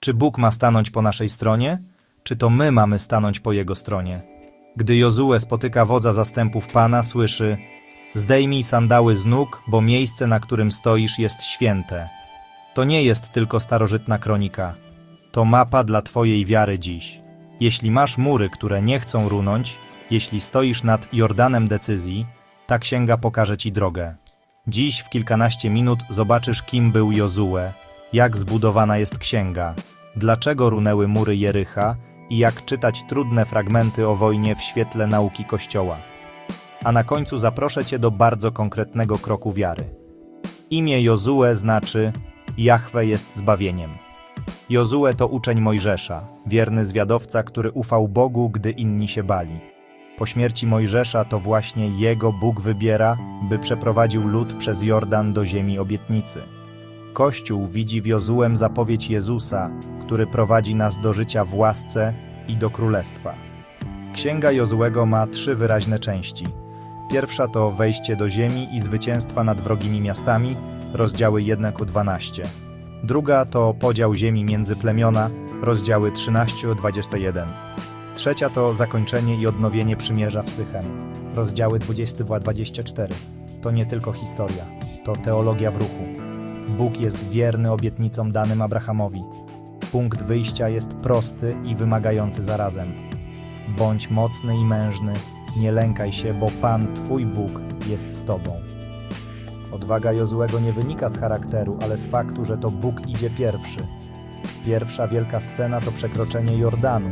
Czy Bóg ma stanąć po naszej stronie, czy to my mamy stanąć po Jego stronie? Gdy Jozue spotyka wodza zastępów Pana, słyszy Zdejmij sandały z nóg, bo miejsce, na którym stoisz, jest święte. To nie jest tylko starożytna kronika. To mapa dla Twojej wiary dziś. Jeśli masz mury, które nie chcą runąć, jeśli stoisz nad Jordanem decyzji, ta księga pokaże Ci drogę. Dziś w kilkanaście minut zobaczysz, kim był Jozue, jak zbudowana jest księga, dlaczego runęły mury Jericha i jak czytać trudne fragmenty o wojnie w świetle nauki Kościoła. A na końcu zaproszę Cię do bardzo konkretnego kroku wiary. Imię Jozue znaczy Jahwe jest zbawieniem. Jozue to uczeń Mojżesza, wierny zwiadowca, który ufał Bogu, gdy inni się bali. Po śmierci Mojżesza to właśnie jego Bóg wybiera, by przeprowadził lud przez Jordan do ziemi obietnicy. Kościół widzi w Jozuem zapowiedź Jezusa, który prowadzi nas do życia w łasce i do królestwa. Księga Jozuego ma trzy wyraźne części. Pierwsza to wejście do ziemi i zwycięstwa nad wrogimi miastami, rozdziały 1-12. Druga to podział ziemi między plemiona, rozdziały 13-21. Trzecia to zakończenie i odnowienie przymierza w Sychem, rozdziały 22-24. To nie tylko historia, to teologia w ruchu. Bóg jest wierny obietnicom danym Abrahamowi. Punkt wyjścia jest prosty i wymagający zarazem. Bądź mocny i mężny, nie lękaj się, bo Pan, Twój Bóg, jest z Tobą. Odwaga Jozłego nie wynika z charakteru, ale z faktu, że to Bóg idzie pierwszy. Pierwsza wielka scena to przekroczenie Jordanu.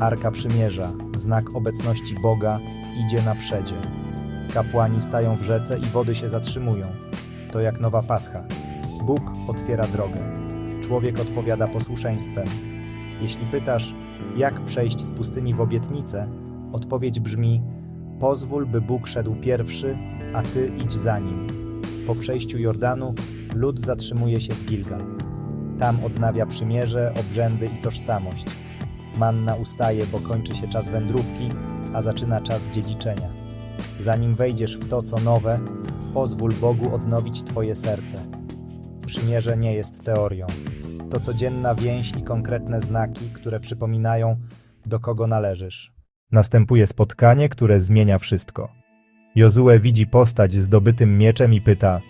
Arka Przymierza, znak obecności Boga, idzie na przedzie. Kapłani stają w rzece i wody się zatrzymują. To jak nowa pascha. Bóg otwiera drogę. Człowiek odpowiada posłuszeństwem. Jeśli pytasz, jak przejść z pustyni w obietnicę, odpowiedź brzmi: Pozwól, by Bóg szedł pierwszy, a ty idź za nim. Po przejściu Jordanu lud zatrzymuje się w Gilgal. Tam odnawia przymierze, obrzędy i tożsamość. Manna ustaje, bo kończy się czas wędrówki, a zaczyna czas dziedziczenia. Zanim wejdziesz w to, co nowe, pozwól Bogu odnowić Twoje serce. Przymierze nie jest teorią. To codzienna więź i konkretne znaki, które przypominają, do kogo należysz. Następuje spotkanie, które zmienia wszystko. Jozue widzi postać z dobytym mieczem i pyta: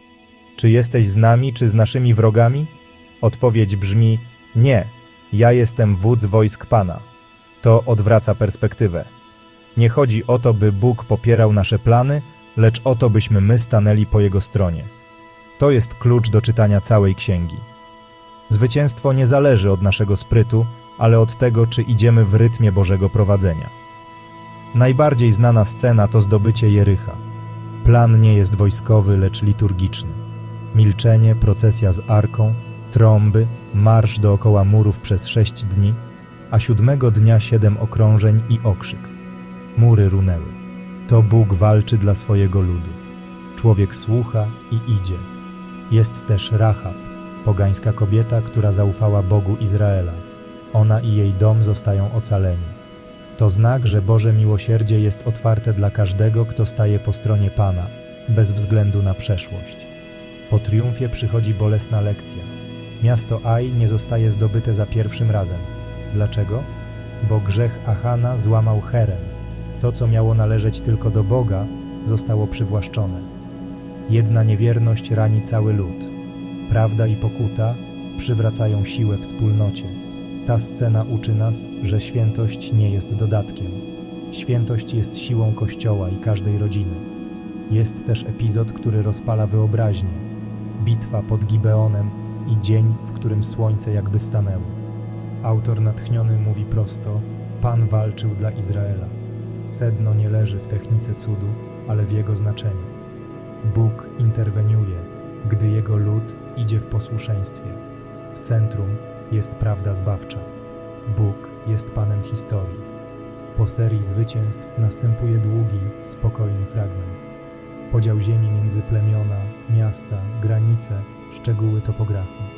Czy jesteś z nami, czy z naszymi wrogami? Odpowiedź brzmi: Nie, ja jestem wódz wojsk Pana. To odwraca perspektywę. Nie chodzi o to, by Bóg popierał nasze plany, lecz o to, byśmy my stanęli po Jego stronie. To jest klucz do czytania całej księgi. Zwycięstwo nie zależy od naszego sprytu, ale od tego, czy idziemy w rytmie Bożego prowadzenia. Najbardziej znana scena to zdobycie Jericha. Plan nie jest wojskowy, lecz liturgiczny. Milczenie, procesja z arką, trąby, marsz dookoła murów przez sześć dni, a siódmego dnia siedem okrążeń i okrzyk. Mury runęły. To Bóg walczy dla swojego ludu. Człowiek słucha i idzie. Jest też Rahab, pogańska kobieta, która zaufała Bogu Izraela. Ona i jej dom zostają ocaleni. To znak, że Boże miłosierdzie jest otwarte dla każdego, kto staje po stronie Pana, bez względu na przeszłość. Po triumfie przychodzi bolesna lekcja. Miasto Ai nie zostaje zdobyte za pierwszym razem. Dlaczego? Bo grzech Achana złamał Herem. To, co miało należeć tylko do Boga, zostało przywłaszczone. Jedna niewierność rani cały lud. Prawda i pokuta przywracają siłę wspólnocie. Ta scena uczy nas, że świętość nie jest dodatkiem. Świętość jest siłą Kościoła i każdej rodziny. Jest też epizod, który rozpala wyobraźnię. Bitwa pod Gibeonem i dzień, w którym słońce jakby stanęło. Autor natchniony mówi prosto: Pan walczył dla Izraela. Sedno nie leży w technice cudu, ale w jego znaczeniu. Bóg interweniuje, gdy jego lud idzie w posłuszeństwie. W centrum jest prawda zbawcza. Bóg jest Panem historii. Po serii zwycięstw następuje długi, spokojny fragment. Podział ziemi między plemiona, miasta, granice, szczegóły topografii.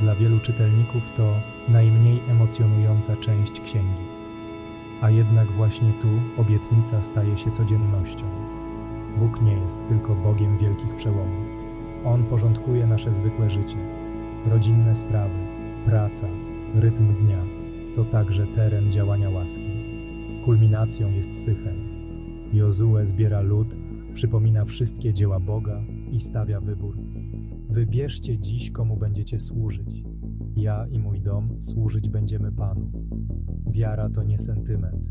Dla wielu czytelników to najmniej emocjonująca część księgi. A jednak właśnie tu obietnica staje się codziennością. Bóg nie jest tylko Bogiem wielkich przełomów. On porządkuje nasze zwykłe życie, rodzinne sprawy, praca, Rytm dnia to także teren działania łaski. Kulminacją jest Sychem. Jozue zbiera lud, przypomina wszystkie dzieła Boga i stawia wybór. Wybierzcie dziś, komu będziecie służyć. Ja i mój dom służyć będziemy Panu. Wiara to nie sentyment.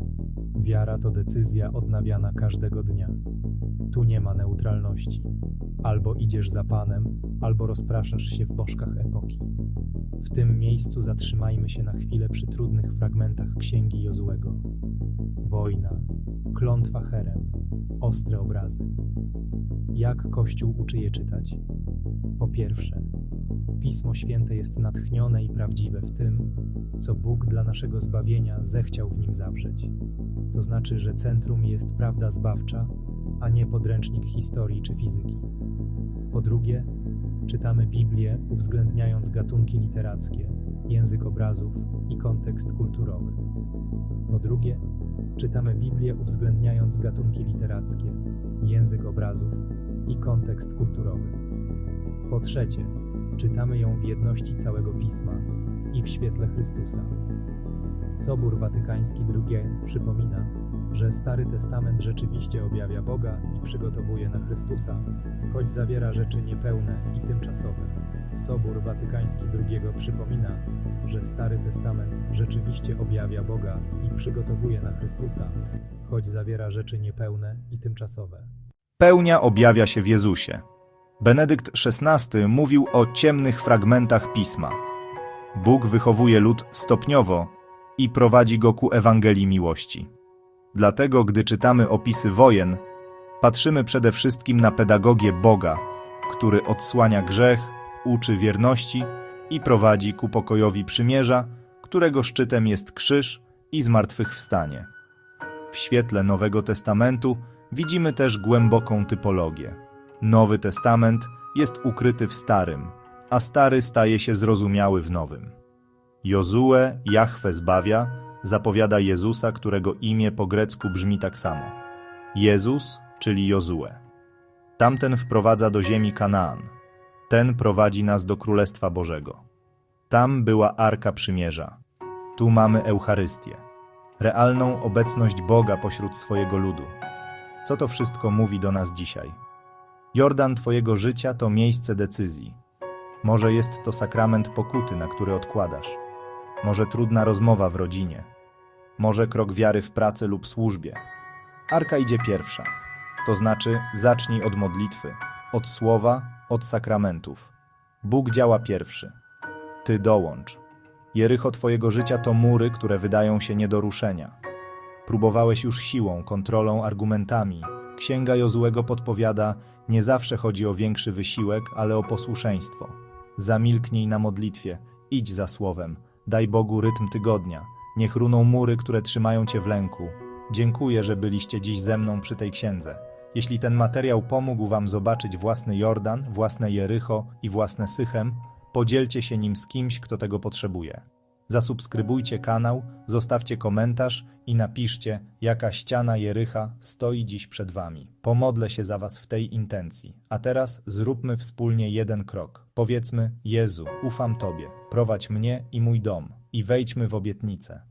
Wiara to decyzja odnawiana każdego dnia. Tu nie ma neutralności. Albo idziesz za Panem, albo rozpraszasz się w bożkach epoki. W tym miejscu zatrzymajmy się na chwilę przy trudnych fragmentach księgi Jozłego. Wojna, klątwa herem, ostre obrazy. Jak Kościół uczy je czytać? Po pierwsze, Pismo Święte jest natchnione i prawdziwe w tym, co Bóg dla naszego zbawienia zechciał w nim zawrzeć. To znaczy, że centrum jest prawda zbawcza, a nie podręcznik historii czy fizyki. Po drugie, czytamy Biblię uwzględniając gatunki literackie, język obrazów i kontekst kulturowy. Po drugie, czytamy Biblię uwzględniając gatunki literackie, język obrazów i kontekst kulturowy. Po trzecie, czytamy ją w jedności całego Pisma i w świetle Chrystusa. Sobór Watykański II przypomina, że Stary Testament rzeczywiście objawia Boga i przygotowuje na Chrystusa, choć zawiera rzeczy niepełne i tymczasowe. Sobór Watykański II przypomina, że Stary Testament rzeczywiście objawia Boga i przygotowuje na Chrystusa, choć zawiera rzeczy niepełne i tymczasowe. Pełnia objawia się w Jezusie. Benedykt XVI mówił o ciemnych fragmentach pisma. Bóg wychowuje lud stopniowo i prowadzi go ku Ewangelii miłości. Dlatego, gdy czytamy opisy wojen, patrzymy przede wszystkim na pedagogię Boga, który odsłania grzech, uczy wierności i prowadzi ku pokojowi przymierza, którego szczytem jest krzyż i zmartwychwstanie. W świetle Nowego Testamentu widzimy też głęboką typologię. Nowy Testament jest ukryty w Starym, a Stary staje się zrozumiały w Nowym. Jozue, Jahwe zbawia, zapowiada Jezusa, którego imię po grecku brzmi tak samo. Jezus, czyli Jozue. Tamten wprowadza do ziemi Kanaan. Ten prowadzi nas do Królestwa Bożego. Tam była Arka Przymierza. Tu mamy Eucharystię. Realną obecność Boga pośród swojego ludu. Co to wszystko mówi do nas dzisiaj? Jordan Twojego życia to miejsce decyzji. Może jest to sakrament pokuty, na który odkładasz. Może trudna rozmowa w rodzinie. Może krok wiary w pracy lub służbie. Arka idzie pierwsza. To znaczy zacznij od modlitwy, od słowa, od sakramentów. Bóg działa pierwszy. Ty dołącz. Jericho Twojego życia to mury, które wydają się nie do ruszenia. Próbowałeś już siłą, kontrolą, argumentami. Księga Jozłego podpowiada, nie zawsze chodzi o większy wysiłek, ale o posłuszeństwo. Zamilknij na modlitwie, idź za słowem, daj Bogu rytm tygodnia. Niech runą mury, które trzymają cię w lęku. Dziękuję, że byliście dziś ze mną przy tej księdze. Jeśli ten materiał pomógł wam zobaczyć własny Jordan, własne Jericho i własne Sychem, podzielcie się nim z kimś, kto tego potrzebuje. Zasubskrybujcie kanał, zostawcie komentarz i napiszcie, jaka ściana Jericha stoi dziś przed wami. Pomodlę się za was w tej intencji. A teraz zróbmy wspólnie jeden krok. Powiedzmy: Jezu, ufam Tobie, prowadź mnie i mój dom i wejdźmy w obietnicę.